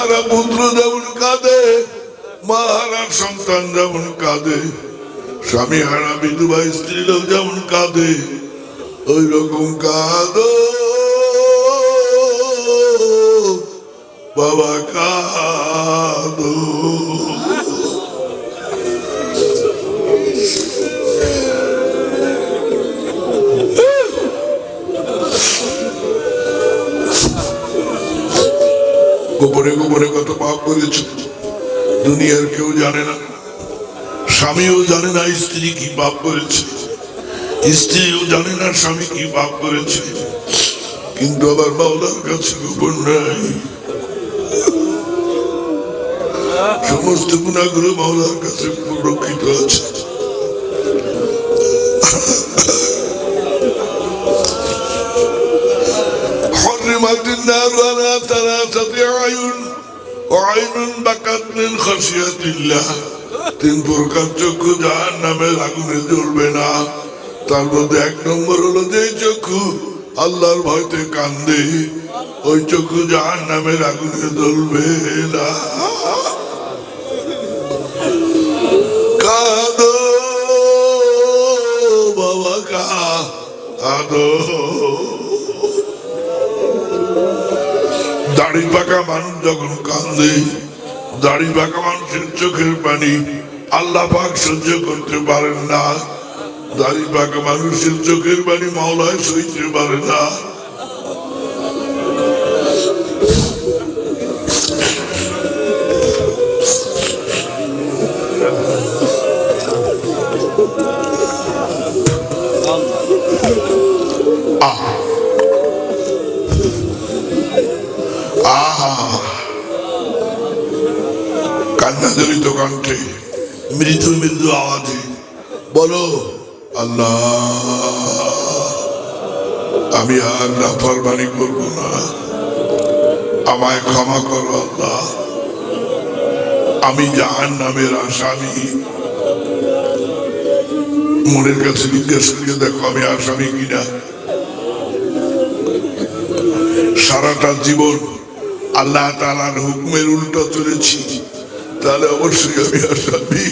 পিতাহারা পুত্র যেমন কাঁদে, মহারা সন্তান যেমন কাঁদে, স্বামী হারা বিধবা স্ত্রী লোক যেমন কাঁদে ওই রকম কাঁদ। বাবা কাঁদো। গোপনে গোপনে কত পাপ করেছে। দুনিয়ার কেউ জানে না। স্বামীও জানে না স্ত্রী কি পাপ করেছে। স্ত্রীও জানে না স্বামী কি পাপ করেছে। কিন্তু আবার মাওলার কাছে গোপন নাই। সমস্ত গুণাগুলো মাওলার কাছে সুরক্ষিত আছে। حرمت النار على ثلاثة أعين وعين بكت من خشية الله তিন প্রকার চক্ষু যার নামের আগুনে জ্বলবে না তার মধ্যে এক নম্বর হলো যে চক্ষু আল্লাহর ভয়তে কান্দে ওই চক্ষু যার নামের আগুনে জ্বলবে না কাঁদো বাবা কাঁদো দাড়ি পাকা মানুষ যখন কান্দে দাড়ি পাকা মানুষের চোখের পানি আল্লাহ পাক সহ্য করতে পারেন না। দাড়ি পাকা মানুষের চোখের পানি মাওলায় সইতে পারে না। মৃদু মৃদু আওয়াজে বলো, আল্লাহ, আমি আর নাফরমানি করব না। আমায় ক্ষমা করো, আল্লাহ। আমি জাহান নামের আসামি। মনের কাছে জিজ্ঞেস করে দেখো, আমি আসামি কিনা। সারাটা জীবন আল্লাহ তালার হুকুমের উল্টো চলেছি। তাহলে অবশ্যই আমি আসামি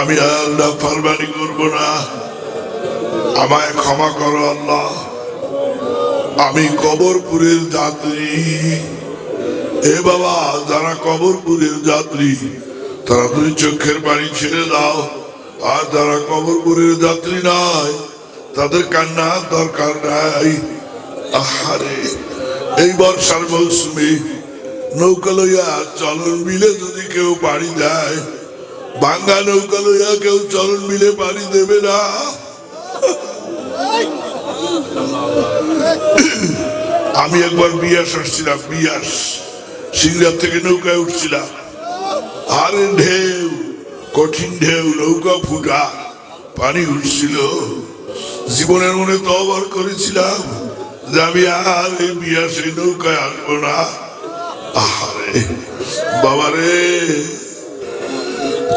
আমি আল্লাহ ফারবানি করব না। আমায় ক্ষমা করো আল্লাহ। আমি কবরপুরের যাত্রী এ বাবা, যারা কবরপুরের যাত্রী, তারা তুমি চোখের পানি ছেড়ে দাও। আর যারা কবরপুরের যাত্রী নয়, তাদের কান্না দরকার নাই। আহারে, এই বর্ষার মৌসুমে নৌকা লইয়া চলন মিলে যদি কেউ পাড়ি দেয় ভাঙ্গা নৌকা লইয়া কেউ চলন মিলে পাড়ি দেবে না। আমি একবার বিয়াস আসছিলাম, বিয়াস। সিংড়ার থেকে নৌকায় উঠছিলাম। আরে ঢেউ, কঠিন ঢেউ, নৌকা ফুটা, পানি উঠছিল। জীবনের মনে তো অবার করেছিলাম যে আমি আর এই বিয়াসে নৌকায় আসব না। আহারে, বাবারে,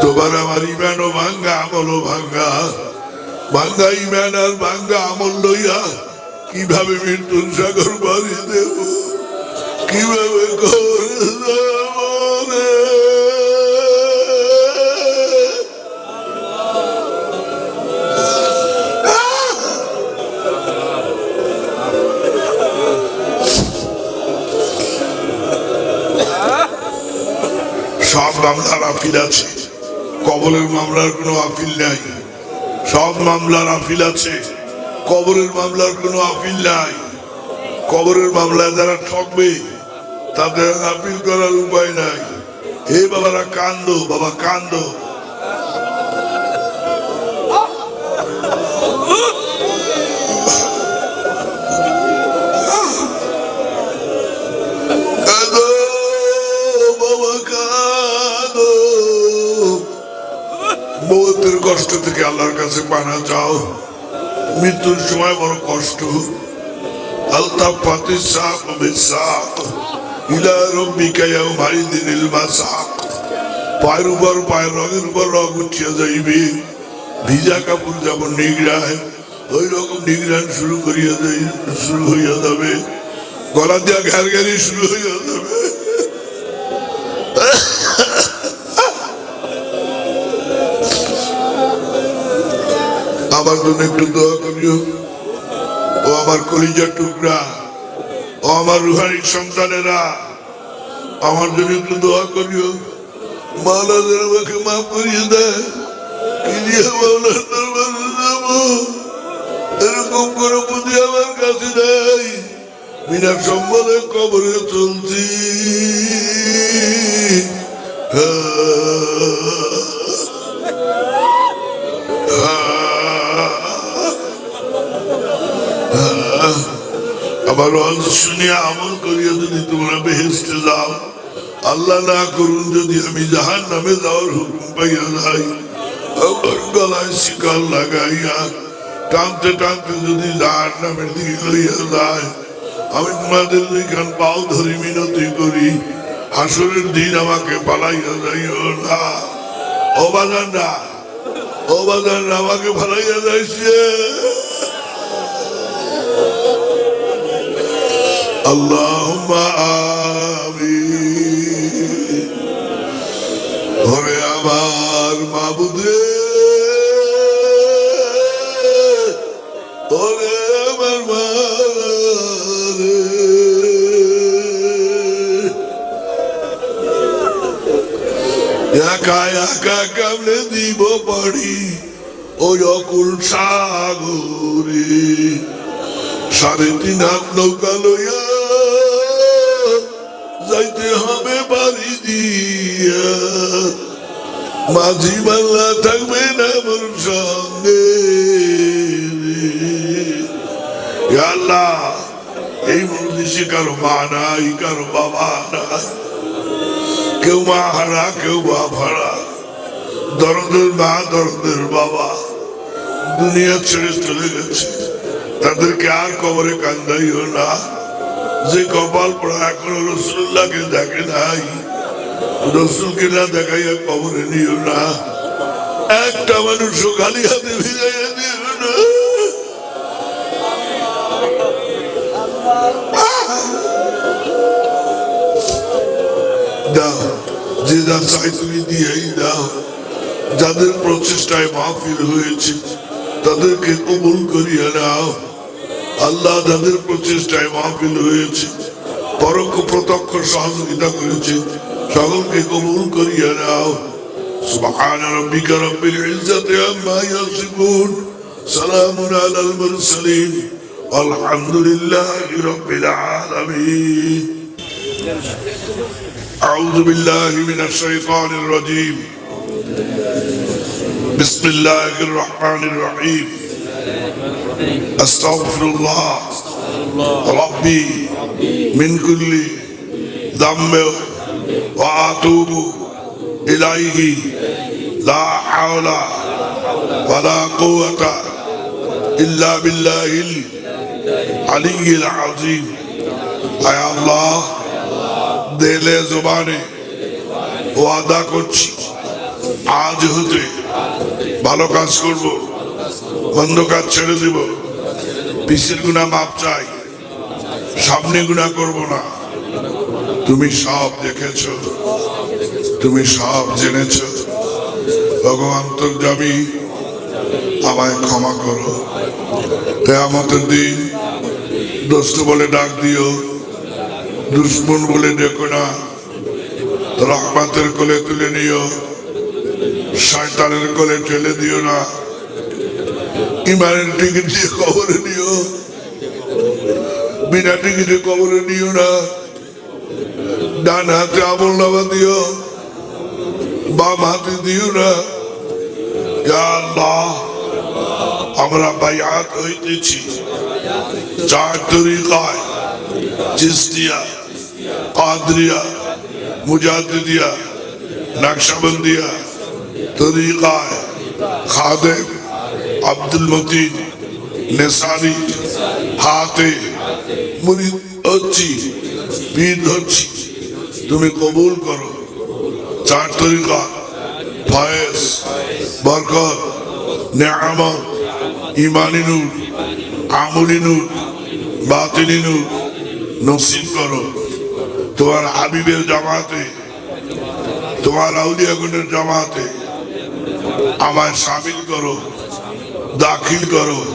তোমার আমার ইমানও ভাঙ্গা আমলও ভাঙ্গা। ভাঙ্গা ইমান আর ভাঙ্গা আমল লইয়া কীভাবে মৃত্যুর সাগর বাড়িয়ে দেব? কীভাবে? সব মামলার আপিল আছে। কবলের মামলার কোনো আপিল নাই। সব মামলার আপিল আছে। কবরের মামলার কোনো আপিল নাই। কবরের মামলায় যারা ঠকবে তাদের আপিল করার উপায় নাই। হে বাবারা, কান্দ, বাবা, কান্দ। মৌতের কষ্ট থেকে আল্লাহর কাছে পানা যাও মৃত্যুর সময় বড় কষ্ট। আলতাফ পাতি সাপ সাপ ইলা রব্বিকা ইয়াউমাইদিনিল মাসাক পায়ের উপর, পায়ের রঙের উপর রং উঠিয়া যাইবে। ভিজা কাপড় যেমন নিগড়ায়, ওই রকম নিগড়ান শুরু করিয়া যাই, শুরু হইয়া যাবে। গলা দিয়া ঘের শুরু হইয়া যাবে। আমার জন্য একটু দোয়া করিও। ও আমার কলিজার টুকরা। আমার রুহানির সন্তানেরা, আমার জন্য একটু দোয়া করিও। যেন আমাকে মাফ করিয়ে দেয়। দিয়ে এরকম করে বুঝি আমার কাছে নেই বিনা সম্বলে কবরে চলছি। আবার অঞ্চ শুনিয়া আমল করিয়া যদি তোমরা বেহেস্তে যাও, আল্লাহ না করুন যদি আমি জাহান নামে যাওয়ার হুকুম পাইয়া যাই। আমার গলায় শিকল লাগাইয়া টানতে টানতে যদি জাহান নামের দিকে লইয়া যায়, আমি তোমাদের দুইখান পাও ধরি মিনতি করি। হাসরের দিন আমাকে পালাইয়া যাইও না। ও বাজান না ও বাজান না আমাকে পালাইয়া যাইছে। اللهم آمين ওরে আমার মাবুদ রে ওরে আমার মা রে একা একা কামড়ে দিব পারি ওই অকুল সাগরে সাড়ে তিন হাত নৌকা লইয়া যাইতে হবে বাড়ি দিয়া। মাঝি বাংলা থাকবে না মোর সঙ্গে। আল্লাহ, এই মন্দিরে কারও মা নাই, কারও বাবা নাই। কেউ মা হারা, কেউ বাপ হারা। দরদের মা, দরদের বাবা। দুনিয়া ছেড়ে চলে গেছে। তাদেরকে আর কবরে কান্দাইও না। যে কপাল পড়া এখনও রসুল্লাহকে দেখে নাই, রসুলকে না দেখাইয়া কবরে নিও না। একটা মানুষ খালি হাতে ভিজাইয়া যাদের প্রচেষ্টায় মাহফিল হয়েছে, তাদেরকে কবুল করিয়া নাও। আল্লাহ যাদের প্রচেষ্টায় মাহফিল হয়েছে পরোক্ষ প্রত্যক্ষ সহযোগিতা করেছে সকলকে কবুল করিয়া নাও سبحان ربك رب العزة عما يصفون سلام على المرسلين والحمد لله رب العالمين أعوذ بالله من الشيطان الرجيم بسم الله الرحمن الرحيم استغفر الله ربي من كل ذنب واتوب اليه لا حول ولا قوه الا بالله العلي العظيم اي الله দিলে জবানে ওয়াদা করছি আজ হতে ভালো কাজ করব বন্ধ কাজ ছেড়ে দিব। পিসের গুণা মাপ চাই। সামনে গুণা করব না। তুমি সব দেখেছ। তুমি সব জেনেছ। ভগবান আমায় ক্ষমা করো। কেয়ামতের দিন দোস্ত বলে ডাক দিও। দুশ্মন বলে ডেকো না। রহমাতের কোলে তুলে নিও। শয়তানের কোলে ঠেলে দিও না। ইমানের টিকিট দিয়ে কবরে নিও। বিনা টিকিটে কবরে নিও না। ডান হাতে আমল নামা দিও। বাম হাতে দিও না। আমরা বাইয়াত হইতেছি। চার তরিকায় চিস্তিয়া কাদরিয়া মুজাদিদিয়া নকশবন্দিয়া, তরিকায়, খাদেম। আব্দুল মতিন, নেসারি, হাতে মুড়ি হচ্ছি পীর ধরছি। তুমি কবুল করো। চার তরিকা, ফয়েজ, বরকত, নেয়ামত, ইমানি নূর, আমলি নূর বাতিনি নূর নসিব করো। তোমার হাবিবের জামাতে, তোমার আউলিয়াগুনের জামাতে আমায় সামিল করো। দাখিল করো।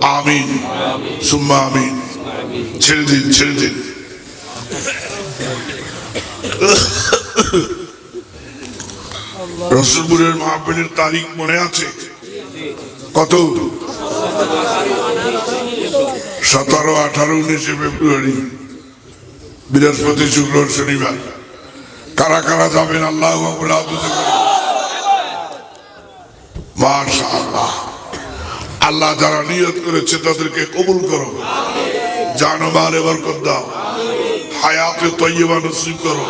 আমিন। সুম্মা আমিন। ছেড়ে দিন ছেড়ে দিন। রসুলপুরের মাহফিলের তারিখ মনে আছে? কত? সতেরো, আঠারো, উনিশে ফেব্রুয়ারি, বৃহস্পতি, শুক্র, শনিবার। কারা কারা যাবেন, আল্লাহ মাশা আল্লাহ যারা নিয়ত করেছে তাদেরকে কবুল করো। জানবার এবার বরকত দাও। হায়াতে তৈবা নসিব করো।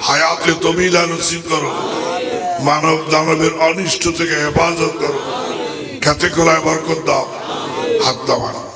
হায়াতে তবিলা নসিব করো। মানব দানবের অনিষ্ট থেকে হেফাজত করো। খেতে কলায় বরকত দাও। হাত দাও